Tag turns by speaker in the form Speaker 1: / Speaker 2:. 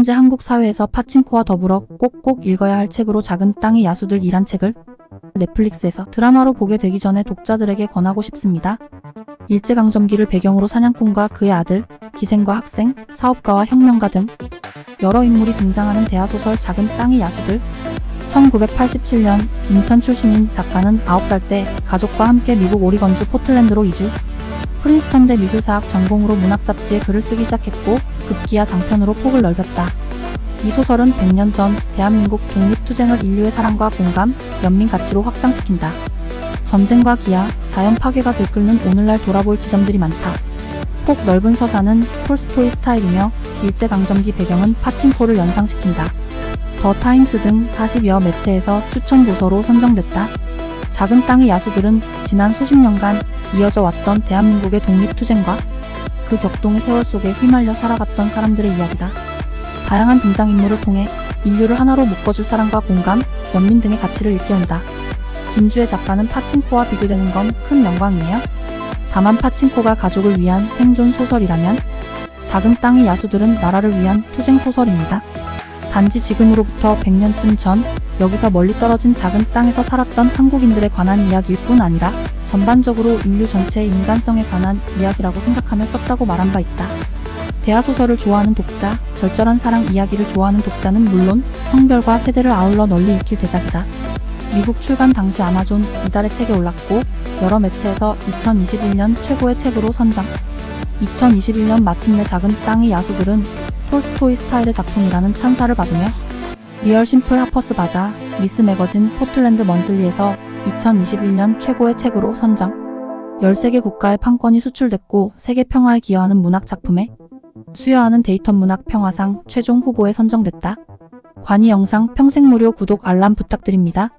Speaker 1: 현재 한국 사회에서 파친코와 더불어 꼭꼭 읽어야 할 책으로 작은 땅의 야수들 이란 책을 넷플릭스에서 드라마로 보게 되기 전에 독자들에게 권하고 싶습니다. 일제강점기를 배경으로 사냥꾼과 그의 아들, 기생과 학생, 사업가와 혁명가 등 여러 인물이 등장하는 대하소설 작은 땅의 야수들 1987년 인천 출신인 작가는 9살 때 가족과 함께 미국 오리건주 포틀랜드로 이주 프린스턴대 미술사학 전공으로 문학 잡지에 글을 쓰기 시작했고 급기야 장편으로 폭을 넓혔다. 이 소설은 100년 전 대한민국 독립투쟁을 인류의 사랑과 공감, 연민 가치로 확장시킨다. 전쟁과 기아, 자연 파괴가 들끓는 오늘날 돌아볼 지점들이 많다. 폭 넓은 서사는 톨스토이 스타일이며 일제강점기 배경은 파친코를 연상시킨다. 더 타임스 등 40여 매체에서 추천 도서로 선정됐다. 작은 땅의 야수들은 지난 수십 년간 이어져 왔던 대한민국의 독립투쟁과 그 격동의 세월 속에 휘말려 살아갔던 사람들의 이야기다. 다양한 등장인물을 통해 인류를 하나로 묶어줄 사랑과 공감, 연민 등의 가치를 일깨운다. 김주혜 작가는 파친코와 비교되는 건 큰 영광이에요. 다만 파친코가 가족을 위한 생존 소설이라면 작은 땅의 야수들은 나라를 위한 투쟁 소설입니다. 단지 지금으로부터 100년쯤 전 여기서 멀리 떨어진 작은 땅에서 살았던 한국인들에 관한 이야기일 뿐 아니라 전반적으로 인류 전체의 인간성에 관한 이야기라고 생각하며 썼다고 말한 바 있다. 대하소설을 좋아하는 독자, 절절한 사랑 이야기를 좋아하는 독자는 물론 성별과 세대를 아울러 널리 읽힐 대작이다. 미국 출간 당시 아마존 이달의 책에 올랐고 여러 매체에서 2021년 최고의 책으로 선정. 2021년 마침내 작은 땅의 야수들은 톨스토이 스타일의 작품이라는 찬사를 받으며 리얼 심플 하퍼스 바자, 미스 매거진 포틀랜드 먼슬리에서 2021년 최고의 책으로 선정. 13개 국가의 판권이 수출됐고 세계 평화에 기여하는 문학 작품에 수여하는 데이터 문학 평화상 최종 후보에 선정됐다. 관이 영상 평생 무료 구독 알람 부탁드립니다.